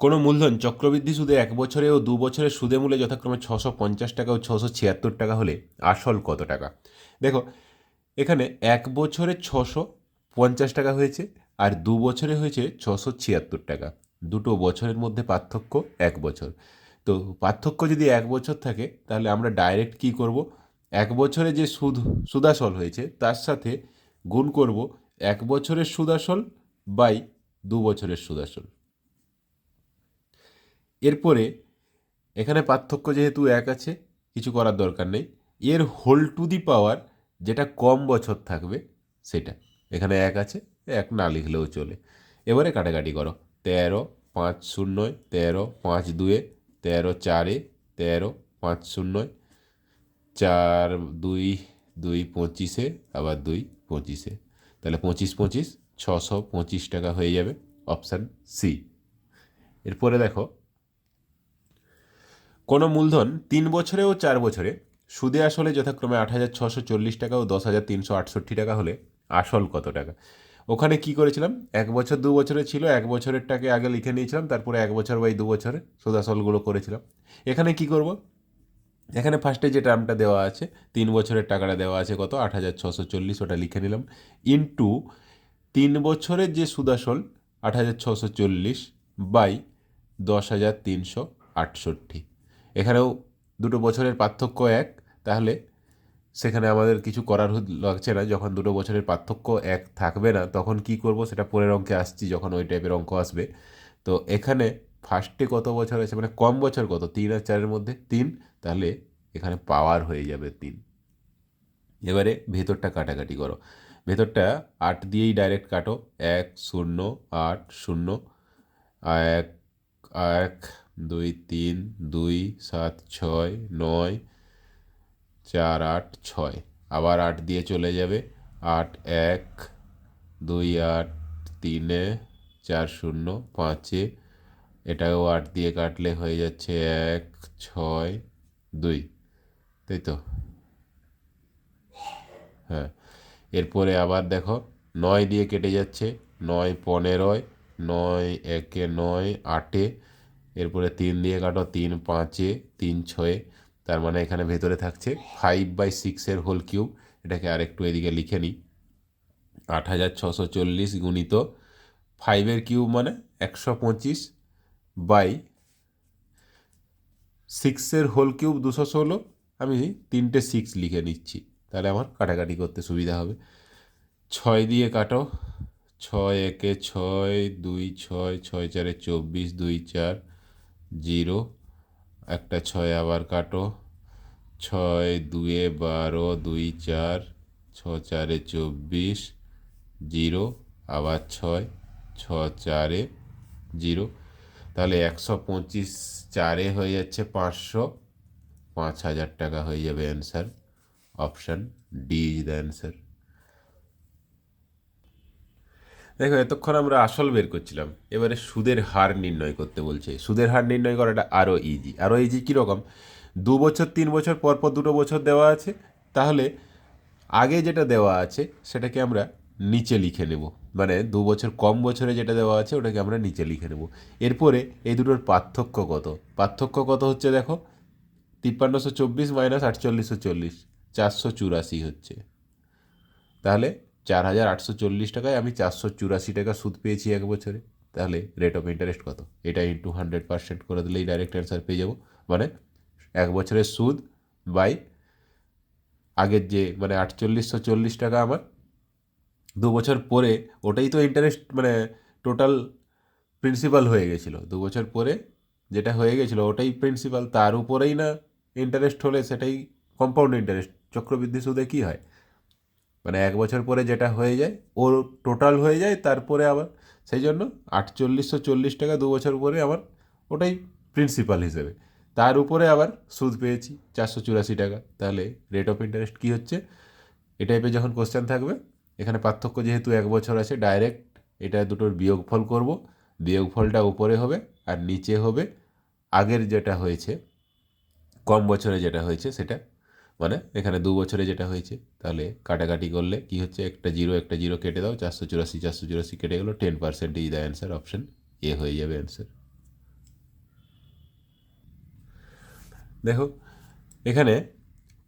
কোনো মূলধন চক্রবৃদ্ধি সুদে এক বছরে ও দু বছরের সুদে মূলে যথাক্রমে ছশো পঞ্চাশ টাকা ও ছশো ছিয়াত্তর টাকা হলে আসল কত টাকা? দেখো, এখানে এক বছরে ছশো পঞ্চাশ টাকা হয়েছে আর দু বছরে হয়েছে ছশো ছিয়াত্তর টাকা। দুটো বছরের মধ্যে পার্থক্য এক বছর। তো পার্থক্য যদি এক বছর থাকে, তাহলে আমরা ডাইরেক্ট কি করব? এক বছরে যে সুদ, সুদাসল হয়েছে, তার সাথে গুণ করব এক বছরের সুদাসল বাই দু বছরের সুদাসল। এরপরে এখানে পার্থক্য যেহেতু এক আছে, কিছু করার দরকার নেই। এর হোল টু দি পাওয়ার যেটা কম বছর থাকবে, সেটা। এখানে এক আছে, এক না লিখলেও চলে। এবারে কাটাকাটি করো। তেরো, পাঁচ শূন্যয় তেরো, পাঁচ দুয়ে তেরো চারে, তেরো, পাঁচ শূন্যয় চার দুই দুই পঁচিশে, আবার দুই পঁচিশে। তাহলে পঁচিশ পঁচিশ, ছশো পঁচিশ টাকা হয়ে যাবে অপশান সি এরপরে দেখো কোনো মূলধন তিন বছরে ও চার বছরে, সুদে আসলে যথাক্রমে আট হাজার ছশো চল্লিশ টাকা ও দশ হাজার তিনশো আটষট্টি টাকা হলে আসল কত টাকা? ওখানে কি করেছিলাম? এক বছর, দু বছরে ছিল, এক বছরের বছরেরটাকে আগে লিখে নিয়েছিলাম, তারপরে এক বছর বাই দু বছরে সুদ আসলগুলো করেছিলাম। এখানে কি করব? এখানে ফার্স্টে যে টার্মটা দেওয়া আছে, তিন বছরের টাকাটা দেওয়া আছে কত? আট হাজার ছশো চল্লিশ, ওটা লিখে নিলাম। ইন্টু তিন বছরের যে সুদাসল আট হাজার ছশো চল্লিশ বাই দশ হাজার তিনশো আটষট্টি। এখানেও দুটো বছরের পার্থক্য এক, তাহলে সেখানে আমাদের কিছু করার লাগছে না। যখন দুটো বছরের পার্থক্য এক থাকবে না, তখন কি করব? সেটা পরের অঙ্কে আসছি যখন ওই টাইপের অঙ্ক আসবে। তো এখানে ফার্স্টে কত বছর আছে? মানে কম বছর কত? তিন আর চারের মধ্যে তিন, তাহলে এখানে পাওয়ার হয়ে যাবে তিন। এবারে ভেতরটা কাটাকাটি করো। ভেতরটা আট দিয়েই ডাইরেক্ট কাটো। এক, শূন্য, আট, শূন্য, এক এক দুই তিন, দুই সাত ছয়, নয়, চার আট ছয়। আবার আট দিয়ে চলে যাবে। আট এক, দুই আট তিনে, চার শূন্য পাঁচে। এটাও আট দিয়ে কাটলে হয়ে যাচ্ছে এক, ছয়, দুই। তাই তো? হ্যাঁ। এরপরে আবার দেখো, নয় দিয়ে কেটে যাচ্ছে। নয় পনেরোয়, নয় একে নয় আটে। এরপরে তিন দিয়ে কাটো, তিন পাঁচে, তিন ছয়ে, তার মানে এখানে ভেতরে থাকছে ফাইভ বাই সিক্সের হোল কিউব এটাকে আরেকটু এদিকে লিখে নিই। আট হাজার ছশো চল্লিশ গুণিত ফাইভের কিউব মানে একশো পঁচিশ বাই সিক্সের হোল কিউব দুশো ষোলো। আমি তিনটে সিক্স লিখে নিচ্ছি। তাহলে আমার কাটাকাটি করতে সুবিধা হবে। ছয় দিয়ে কাটো। ছয় একে ছয়, দুই ছয় ছয় চারে চব্বিশ, দুই চার জিরো, একটা ছয় আবার কাটো। ছয়, দুয়ে বারো, দুই চার ছ চারে চব্বিশ, জিরো আবার ছয় ছ চারে জিরো। তাহলে একশো পঁচিশ চারে হয়ে যাচ্ছে পাঁচশো। পাঁচ হাজার টাকা হয়ে যাবে answer. Option D is the answer. দেখো, এতক্ষণ আমরা আসল বের করছিলাম। এবারে সুদের হার নির্ণয় করতে বলছে। সুদের হার নির্ণয় করাটা আরও ইজি আরও ইজি কীরকম দু বছর, তিন বছর পর পর দুটো বছর দেওয়া আছে। তাহলে আগে যেটা দেওয়া আছে, সেটাকে আমরা নিচে লিখে নেব। মানে দু বছর কম বছরে যেটা দেওয়া আছে, ওটাকে আমরা নিচে লিখে নেব। এরপরে এই দুটোর পার্থক্য কত? পার্থক্য কত হচ্ছে দেখো? তিপ্পান্নশো চব্বিশ মাইনাস আটচল্লিশশো চল্লিশ, চারশো চুরাশি হচ্ছে। তাহলে চার হাজার আটশো চল্লিশ টাকায় আমি চারশো চুরাশি টাকা সুদ পেয়েছি এক বছরে। তাহলে রেট অফ ইন্টারেস্ট কত? এটা ইন্টু হান্ড্রেড পার্সেন্ট করে দিলেই ডাইরেক্ট অ্যান্সার পেয়ে যাব। মানে এক বছরের সুদ বাই আগের যে মানে আটচল্লিশশো চল্লিশ টাকা আমার, দু বছর পরে ওটাই তো ইন্টারেস্ট মানে টোটাল প্রিন্সিপাল হয়ে গেছিল। দু বছর পরে যেটা হয়ে গেছিল ওটাই প্রিন্সিপাল তার উপরেই না ইন্টারেস্ট হলে সেটাই কম্পাউন্ড ইন্টারেস্ট চক্রবৃদ্ধি সুদে কী হয়? মানে এক বছর পরে যেটা হয়ে যায় ওর টোটাল হয়ে যায়, তারপরে আবার সেই জন্য আটচল্লিশশো চল্লিশ টাকা দু বছর পরে আমার ওটাই প্রিন্সিপাল হিসেবে। তার উপরে আবার সুদ পেয়েছি চারশো চুরাশি টাকা। তাহলে রেট অফ ইন্টারেস্ট কী হচ্ছে? এ টাইপের যখন কোশ্চেন থাকবে, এখানে পার্থক্য যেহেতু এক বছর আছে ডাইরেক্ট এটা দুটোর বিয়োগফল করব, বিয়োগফলটা উপরে হবে আর নিচে হবে। আগের যেটা হয়েছে, কম বছরে যেটা হয়েছে, সেটা মানে এখানে দু বছরে যেটা হয়েছে, তাহলে কাটাকাটি করলে কি হচ্ছে? একটা জিরো একটা জিরো কেটে দাও, চারশো চুরাশি চারশো চুরাশি কেটে গেলো ten percent is the answer option A হয়ে যাবে অ্যান্সার দেখো, এখানে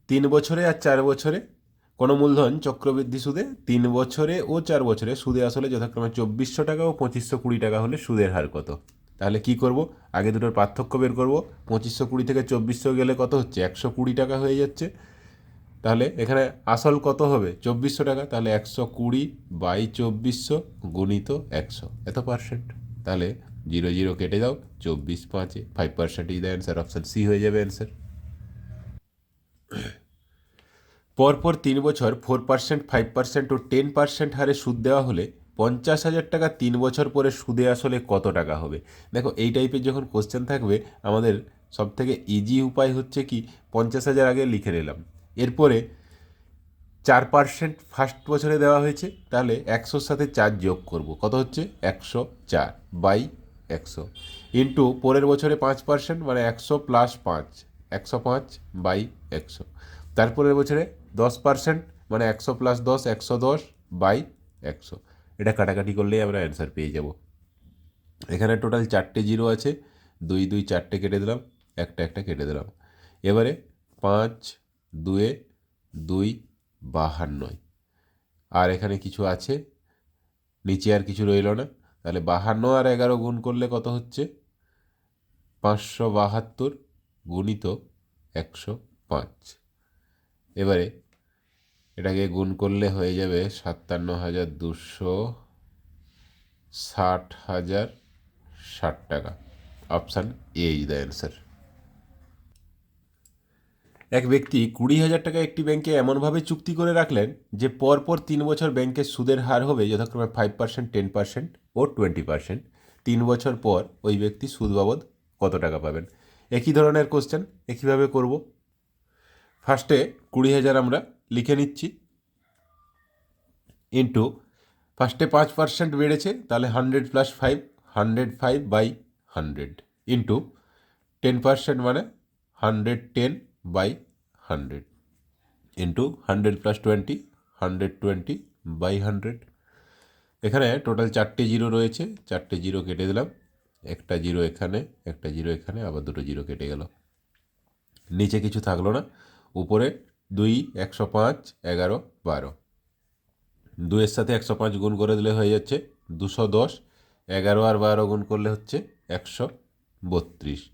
তিন বছরে আর চার বছরে কোনো মূলধন চক্রবৃদ্ধি সুদে, তিন বছরে ও চার বছরে সুদে আসলে যথাক্রমে চব্বিশশো টাকা ও পঁচিশশো কুড়ি টাকা হলে সুদের হার কত? তাহলে কি করব? আগে দুটোর পার্থক্য বের করব। পঁচিশশো কুড়ি থেকে চব্বিশশো গেলে কত হচ্ছে? একশো কুড়ি টাকা হয়ে যাচ্ছে। তাহলে এখানে আসল কত হবে? চব্বিশশো টাকা। তাহলে একশো কুড়ি বাই চব্বিশশো গুণিত একশো। এত পার্সেন্ট তাহলে জিরো জিরো কেটে দাও। চব্বিশ পাঁচে five percent is the answer option C হয়ে যাবে অ্যান্সার পরপর তিন বছর ফোর পার্সেন্ট ফাইভ পার্সেন্ট ও টেন পার্সেন্ট হারে সুদ দেওয়া হলে পঞ্চাশ হাজার টাকা তিন বছর পরে সুদে আসলে কত টাকা হবে? দেখো, এই টাইপের যখন কোশ্চেন থাকবে, আমাদের সব থেকে ইজি উপায় হচ্ছে কি, পঞ্চাশ হাজার আগে লিখে নিলাম। এরপরে চার পার্সেন্ট ফার্স্ট বছরে দেওয়া হয়েছে, তাহলে একশোর সাথে চার যোগ করব। কত হচ্ছে? একশো চার বাই একশো। ইন্টু পরের বছরে পাঁচ পার্সেন্ট মানে একশো প্লাস পাঁচ, একশো পাঁচ বাই একশো। তারপরের বছরে দশ পার্সেন্ট মানে একশো প্লাস দশ, একশো দশ বাই একশো। এটা কাটাকাটি করলেই আমরা অ্যান্সার পেয়ে যাব। এখানে টোটাল চারটে জিরো আছে, দুই দুই, চারটে কেটে দিলাম, একটা একটা কেটে দিলাম। এবারে পাঁচ, দুয়ে দুই বাহান্নয় আর এখানে কিছু আছে, নিচে আর কিছু রইল না। তাহলে বাহান্ন আর এগারো গুণ করলে কত হচ্ছে? পাঁচশো বাহাত্তর গুণিত একশো পাঁচ। এবারে এটাকে গুণ করলে হয়ে যাবে সাতান্ন হাজার দুশো ষাট হাজার ষাট টাকা। Option A is the answer. এক ব্যক্তি কুড়ি হাজার টাকা একটি ব্যাংকে এমনভাবে চুক্তি করে রাখলেন যে পরপর তিন বছর ব্যাংকের সুদের হার হবে যথাক্রমে ফাইভ পার্সেন্ট, টেন পার্সেন্ট ও টোয়েন্টি পার্সেন্ট। তিন বছর পর ওই ব্যক্তি সুদ বাবদ কত টাকা পাবেন? একই ধরনের কোশ্চেন একইভাবে করব। ফার্স্টে কুড়ি হাজার আমরা লিখে নিচ্ছি। ইন্টু ফার্স্টে পাঁচ পার্সেন্ট বেড়েছে, তাহলে hundred plus five hundred five by hundred into ten percent মানে hundred ten by hundred into hundred plus twenty hundred twenty by hundred এখানে টোটাল চারটে জিরো রয়েছে, চারটে জিরো কেটে দিলাম। একটা জিরো এখানে, একটা জিরো এখানে, আবার দুটো জিরো কেটে গেল। নিচে কিছু থাকল না, উপরে দুই, একশো পাঁচ, এগারো, বারো। দুইয়ের সাথে একশো পাঁচ গুণ করে দিলে হয়ে যাচ্ছে দুশো দশ। এগারো আর বারো গুণ করলে হচ্ছে একশো বত্রিশ।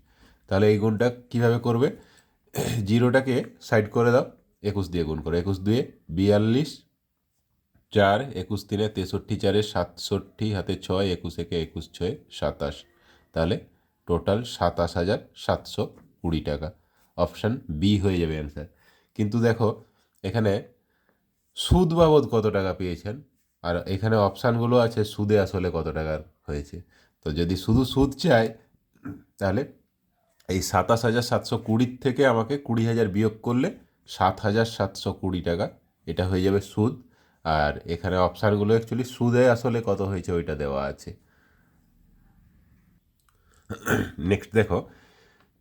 তাহলে এই গুণটা কীভাবে করবে? জিরোটাকে সাইড করে দাও, একুশ দিয়ে গুণ করো। একুশ দুয়ে বিয়াল্লিশ, চার, একুশ তিনে তেষট্টি, চারে সাতষট্টি, হাতে ছয়, একুশ একে একুশ, ছয়, সাতাশ। তাহলে টোটাল সাতাশ হাজার সাতশো কুড়ি টাকা। অপশান বি হয়ে যাবে অ্যান্সার। কিন্তু দেখো, এখানে সুদ বাবদ কত টাকা পেয়েছেন? আর এখানে অপশানগুলো আছে, সুদে আসলে কত টাকার হয়েছে। তো যদি শুধু সুদ চায়, তাহলে এই সাতাশ হাজার সাতশো কুড়ির থেকে আমাকে কুড়ি হাজার বিয়োগ করলে সাত হাজার সাতশো কুড়ি টাকা, এটা হয়ে যাবে সুদ। আর এখানে অপশানগুলো অ্যাকচুয়ালি সুদে আসলে কত হয়েছে ওইটা দেওয়া আছে। নেক্সট দেখো,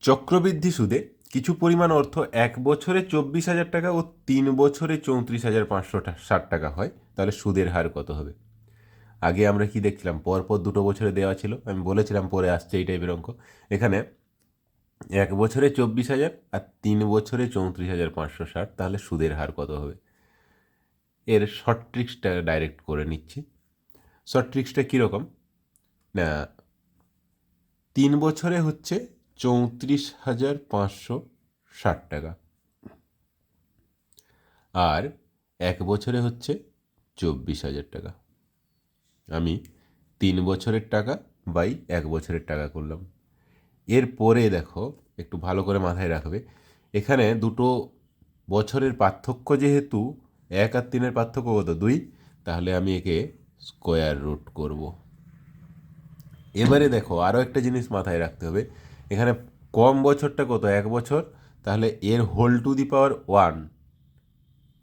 চক্রবৃদ্ধি সুদে কিছু পরিমাণ অর্থ এক বছরে চব্বিশ হাজার টাকা ও তিন বছরে চৌত্রিশ হাজার পাঁচশো ষাট টাকা হয়, তাহলে সুদের হার কত হবে? আগে আমরা কি দেখছিলাম? পরপর দুটো বছরে দেওয়া ছিল, আমি বলেছিলাম পরে আসছে এই টাইপের অঙ্ক। এখানে এক বছরে চব্বিশ হাজার আর তিন বছরে চৌত্রিশ হাজার পাঁচশো ষাট, তাহলে সুদের হার কত হবে? এর শর্ট ট্রিক্সটা ডাইরেক্ট করে নিচ্ছি। শর্ট ট্রিক্সটা কীরকম? না, তিন বছরে হচ্ছে চৌত্রিশ হাজার পাঁচশো ষাট টাকা। আর এক বছরে হচ্ছে চব্বিশ হাজার টাকা। আমি তিন বছরের টাকা বাই এক বছরের টাকা করলাম। এরপরে দেখো, একটু ভালো করে মাথায় রাখবে, এখানে দুটো বছরের পার্থক্য যেহেতু, এক আর তিনের পার্থক্য কত? দুই। তাহলে আমি একে স্কোয়ার রুট করব। এবারে দেখো আরও একটা জিনিস মাথায় রাখতে হবে এখানে কম বছরটা কত? এক বছর? তাহলে এর whole to the power one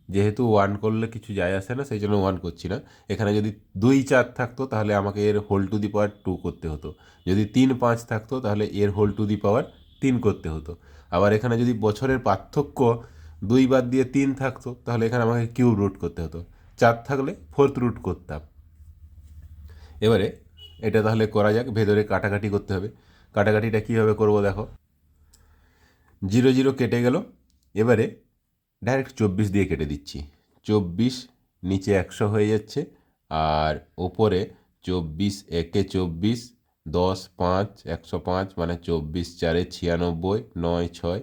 যেহেতু ওয়ান করলে কিছু যায় আসে না সেই জন্য ওয়ান করছি না। এখানে যদি দুই চার থাকতো, তাহলে আমাকে এর whole to the power two করতে হতো। যদি তিন পাঁচ থাকতো, তাহলে এর হোল টু দি পাওয়ার তিন করতে হতো। আবার এখানে যদি বছরের পার্থক্য দুই বাদ দিয়ে তিন থাকতো, তাহলে এখানে আমাকে কিউব রুট করতে হতো। চার থাকলে ফোর্থ রুট করতাম। এবারে এটা তাহলে করা যাক, ভেতরে কাটাকাটি করতে হবে। কাটাকাটিটা কীভাবে করব দেখো। জিরো জিরো কেটে গেল। এবারে ডাইরেক্ট চব্বিশ দিয়ে কেটে দিচ্ছি। চব্বিশ নিচে একশো হয়ে যাচ্ছে আর ওপরে চব্বিশ, একে চব্বিশ, দশ, পাঁচ, একশো পাঁচ মানে চব্বিশ চারে ছিয়ানব্বই, নয়, ছয়,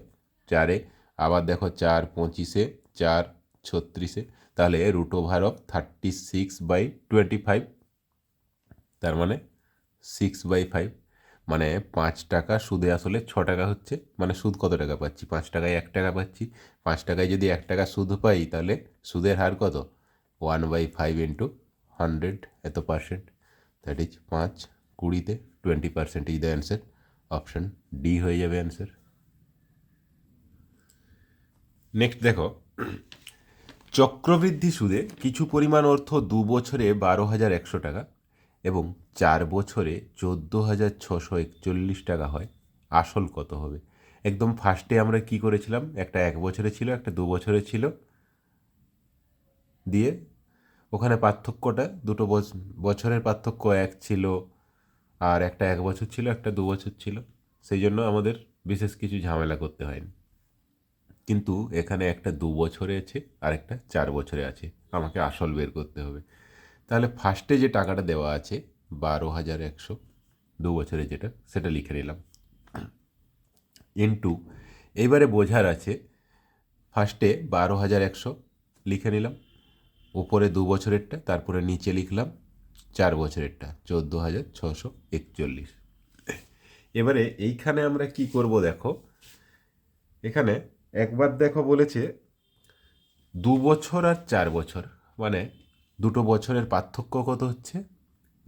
চারে। আবার দেখো চার পঁচিশে, চার ছত্রিশে। তাহলে root over of thirty six by twenty five তার মানে সিক্স বাই ফাইভ মানে পাঁচ টাকা সুদে আসলে ছ টাকা হচ্ছে মানে সুদ কত টাকা পাচ্ছি? পাঁচ টাকায় এক টাকা পাচ্ছি। পাঁচ টাকায় যদি এক টাকা সুদ পাই, তাহলে সুদের হার কত? One by five into hundred, এত পার্সেন্ট। দ্যাট ইজ পাঁচ কুড়িতে twenty percent is the answer. Option D হয়ে যাবে অ্যান্সার। নেক্সট দেখো। চক্রবৃদ্ধি সুদে কিছু পরিমাণ অর্থ দু বছরে বারো হাজার একশো টাকা। এবং চার বছরে চোদ্দ হাজার ছশো একচল্লিশ টাকা হয়। আসল কত হবে? একদম ফার্স্টে আমরা কি করেছিলাম? একটা এক বছরে ছিল, একটা দু বছরে ছিল। দিয়ে ওখানে পার্থক্যটা দুটো বছ- বছরের পার্থক্য এক ছিল আর একটা এক বছর ছিল, একটা দু বছর ছিল। সেই জন্য আমাদের বিশেষ কিছু ঝামেলা করতে হয়নি। কিন্তু এখানে একটা দু বছরে আছে আর একটা চার বছরে আছে। আমাকে আসল বের করতে হবে। তাহলে ফার্স্টে যে টাকাটা দেওয়া আছে, বারো হাজার একশো, দু বছরে যেটা, সেটা লিখে নিলাম। ইন্টু এইবারে বোঝার আছে ফার্স্টে বারো হাজার একশো লিখে নিলাম, উপরে দু বছরেরটা, তারপরে নিচে লিখলাম, চার বছরেরটা, চোদ্দ হাজার ছশো একচল্লিশ। এবারে এইখানে আমরা কি করব দেখো, এখানে একবার দেখো বলেছে, দু বছর আর চার বছর মানে দুটো বছরের পার্থক্য কত হচ্ছে?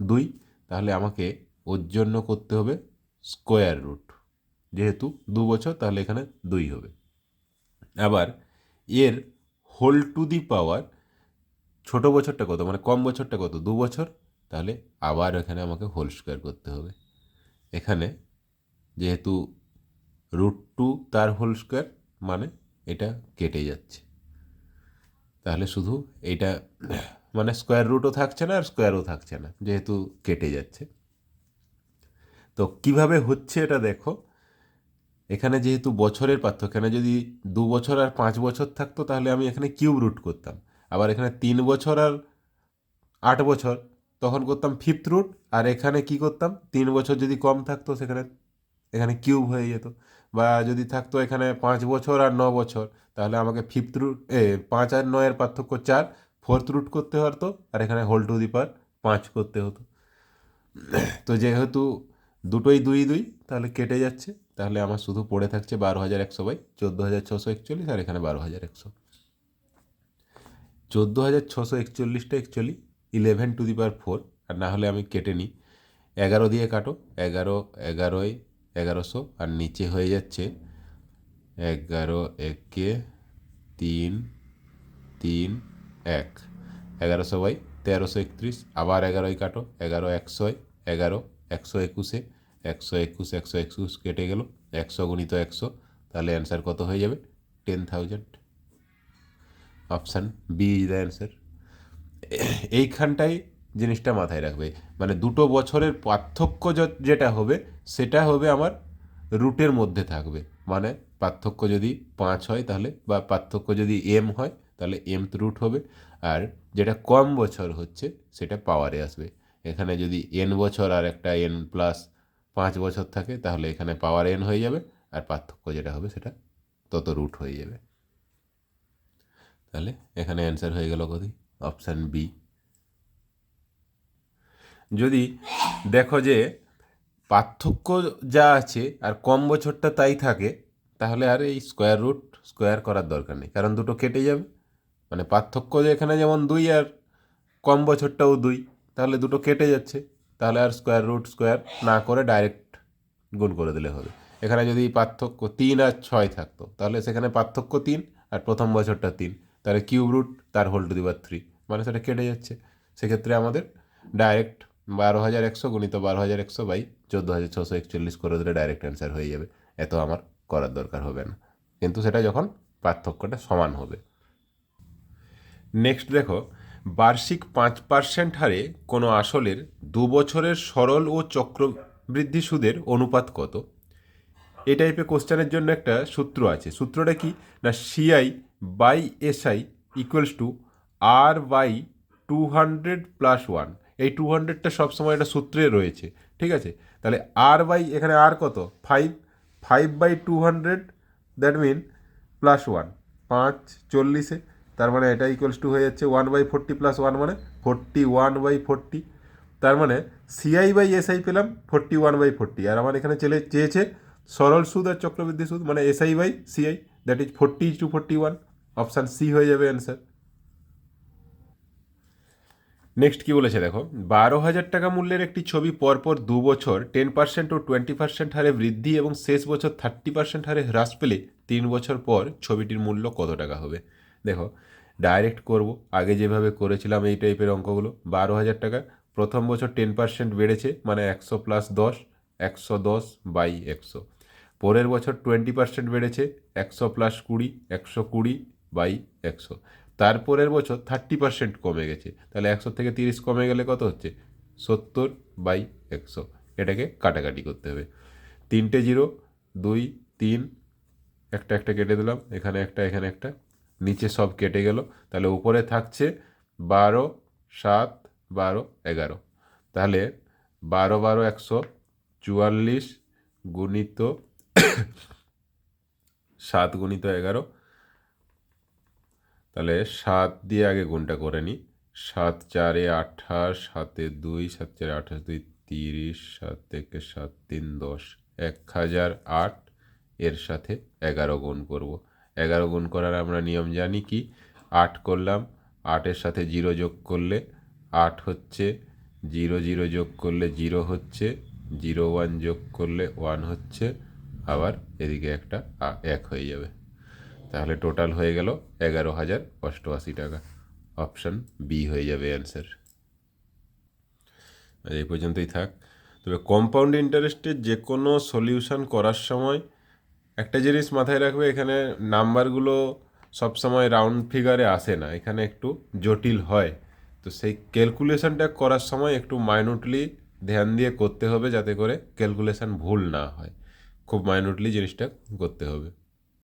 দুই, তাহলে আমাকে ওর জন্য করতে হবে স্কোয়ার রুট। যেহেতু দু বছর, তাহলে এখানে দুই হবে। আবার এর হোল টু দি পাওয়ার ছোট বছরটা কত? মানে কম বছরটা কত? দু বছর, তাহলে আবার এখানে আমাকে হোল স্কোয়ার করতে হবে। এখানে যেহেতু রুট টু তার হোল স্কোয়ার মানে এটা কেটে যাচ্ছে। তাহলে শুধু এটা মানে স্কোয়ার রুটও থাকছে না আর স্কোয়ারও থাকছে না, যেহেতু কেটে যাচ্ছে। তো কীভাবে হচ্ছে এটা দেখো, এখানে যেহেতু বছরের পার্থক্য, এখানে যদি দু বছর আর পাঁচ বছর থাকতো তাহলে আমি এখানে কিউব রুট করতাম। আবার এখানে তিন বছর আর আট বছর, তখন করতাম ফিফথ রুট আর এখানে কি করতাম, তিন বছর যদি কম থাকতো সেখানে, এখানে কিউব হয়ে যেত। বা যদি থাকতো এখানে পাঁচ বছর আর ন বছর, তাহলে আমাকে ফিফথ রুট এ, পাঁচ আর নয়ের পার্থক্য চার ফোর্থ রুট করতে হতো আর এখানে হোল টু দি পার পাঁচ করতে হতো। তো যেহেতু দুটোই দুই দুই, তাহলে কেটে যাচ্ছে। তাহলে আমার শুধু পড়ে থাকছে বারো হাজার একশো বাই, চোদ্দ হাজার ছশো একচল্লিশ আর এখানে বারো হাজার একশো। চোদ্দ হাজার ছশো একচল্লিশটা actually eleven to the power four আর না হলে আমি কেটে নিই। এগারো দিয়ে কাটো, এগারো, এগারোয় এগারোশো, আর নিচে হয়ে যাচ্ছে এগারো, একে, তিন তিন এক। এগারোশো বাই তেরোশো একত্রিশ, আবার এগারোই কাটো, এগারো একশোয় এগারো, একশো একুশে, একশো একুশ একশো একুশ কেটে গেল, একশো গুণিত একশো, তাহলে অ্যান্সার কত হয়ে যাবে? Ten thousand option B is the answer এইখানটাই জিনিসটা মাথায় রাখবে। মানে দুটো বছরের পার্থক্য যেটা হবে, সেটা হবে আমার রুটের মধ্যে থাকবে। মানে পার্থক্য যদি পাঁচ হয় তাহলে, বা পার্থক্য যদি এম হয় তাহলে এম রুট হবে। আর যেটা কম বছর হচ্ছে, সেটা পাওয়ারে আসবে। এখানে যদি এন বছর আর একটা এন প্লাস পাঁচ বছর থাকে, তাহলে এখানে পাওয়ার এন হয়ে যাবে। আর পার্থক্য যেটা হবে, সেটা তত রুট হয়ে যাবে। তাহলে এখানে অ্যান্সার হয়ে গেল কদি অপশান বি যদি দেখো যে পার্থক্য যা আছে আর কম বছরটা তাই থাকে, তাহলে আর এই স্কোয়ার রুট স্কোয়ার করার দরকার নেই। কারণ দুটো কেটে যাবে। মানে পার্থক্য যে এখানে যেমন দুই আর কম বছরটাও দুই, তাহলে দুটো কেটে যাচ্ছে। তাহলে আর স্কোয়ার রুট স্কোয়ার না করে ডাইরেক্ট গুণ করে দিলে হবে। এখানে যদি পার্থক্য তিন আর ছয় থাকতো, তাহলে সেখানে পার্থক্য তিন আর প্রথম বছরটা তিন। তাহলে কিউব রুট তার হোল টু দিবার থ্রি মানে সেটা কেটে যাচ্ছে। সেক্ষেত্রে আমাদের ডাইরেক্ট বারো হাজার একশো গুণিত বারো হাজার একশো বাই চোদ্দ হাজার ছশো একচল্লিশ করে দিলে ডাইরেক্ট অ্যান্সার হয়ে যাবে। এত আমার করার দরকার হবে না। কিন্তু সেটা যখন পার্থক্যটা সমান হবে। নেক্সট দেখো, বার্ষিক পাঁচ পার্সেন্ট হারে কোনো আসলের দু বছরের সরল ও চক্রবৃদ্ধি সুদের অনুপাত কত? এই টাইপের কোশ্চেনের জন্য একটা সূত্র আছে। সূত্রটা কি? না CI by SI equals to R by two hundred plus one এই টু হান্ড্রেডটা সবসময় একটা সূত্রে রয়েছে। ঠিক আছে? তাহলে আর বাই এখানে আর কত? Five five by two hundred that mean plus one পাঁচ, চল্লিশে। তার মানে এটা ইকুয়ালস টু হয়ে যাচ্ছে one by forty plus one মানে ফোরটি ওয়ান বাই ফোরটি তার মানে সিআই বাই এসআই পেলাম ফোরটি ওয়ান বাই ফোরটি আর আমার এখানে চলে চেয়েছে সরল সুদ আর চক্রবৃদ্ধি সুদ মানে SI by CI that is forty to forty one option C হয়ে যাবে অ্যান্সার নেক্সট কি বলেছে দেখো? বারো হাজার টাকা মূল্যের একটি ছবি পরপর দু বছর টেন পার্সেন্ট ও টোয়েন্টি পার্সেন্ট হারে বৃদ্ধি এবং শেষ বছর থার্টি পার্সেন্ট হারে হ্রাস পেলে তিন বছর পর ছবিটির মূল্য কত টাকা হবে? দেখো ডাইরেক্ট করব। আগে যেভাবে করেছিলাম এই টাইপের অঙ্কগুলো, বারো হাজার টাকা। প্রথম বছর টেন পার্সেন্ট বেড়েছে মানে একশো প্লাস দশ, একশো দশ বাই একশো। পরের বছর টোয়েন্টি পার্সেন্ট বেড়েছে, একশো প্লাস কুড়ি, একশো কুড়ি বাই একশো। তারপরের বছর থার্টি পার্সেন্ট কমে গেছে। তাহলে একশো থেকে তিরিশ কমে গেলে কত হচ্ছে? সত্তর বাই একশো। এটাকে কাটাকাটি করতে হবে। তিনটে জিরো, দুই, তিন, একটা একটা কেটে দিলাম। এখানে একটা এখানে একটা। নিচে সব কেটে গেল। তাহলে উপরে থাকছে বারো, সাত, বারো, এগারো। তাহলে বারো বারো, একশো চুয়াল্লিশ গুণিত সাত গুণিত এগারো। তাহলে সাত দিয়ে আগে গুণটা করে নিই। সাত চারে আঠাশ, সাতে দুই, সাত চারে আঠাশ, দুই, তিরিশ, সাত থেকে সাত, তিন, দশ। এক হাজার আট এর সাথে এগারো গুণ করব। এগারো গুণ করার আমরা নিয়ম জানি কি? আট করলাম, আটের সাথে জিরো যোগ করলে আট হচ্ছে, জিরো জিরো যোগ করলে জিরো হচ্ছে, জিরো, ওয়ান যোগ করলে ওয়ান হচ্ছে, আবার এদিকে একটা এক হয়ে যাবে। তাহলে টোটাল হয়ে গেল এগারো হাজার অষ্টআশি টাকা। অপশান বি হয়ে যাবে অ্যান্সার। এই পর্যন্তই থাক। তবে কম্পাউন্ড ইন্টারেস্টের যে কোনো সলিউশন করার সময় একটা জিনিস মাথায় রাখবে, এখানে নাম্বারগুলো সবসময় রাউন্ড ফিগারে আসে না, এখানে একটু জটিল হয়। তো সেই ক্যালকুলেশনটা করার সময় একটু মাইনুটলি ধ্যান দিয়ে করতে হবে যাতে করে ক্যালকুলেশান ভুল না হয়। খুব মাইনুটলি জিনিসটা করতে হবে।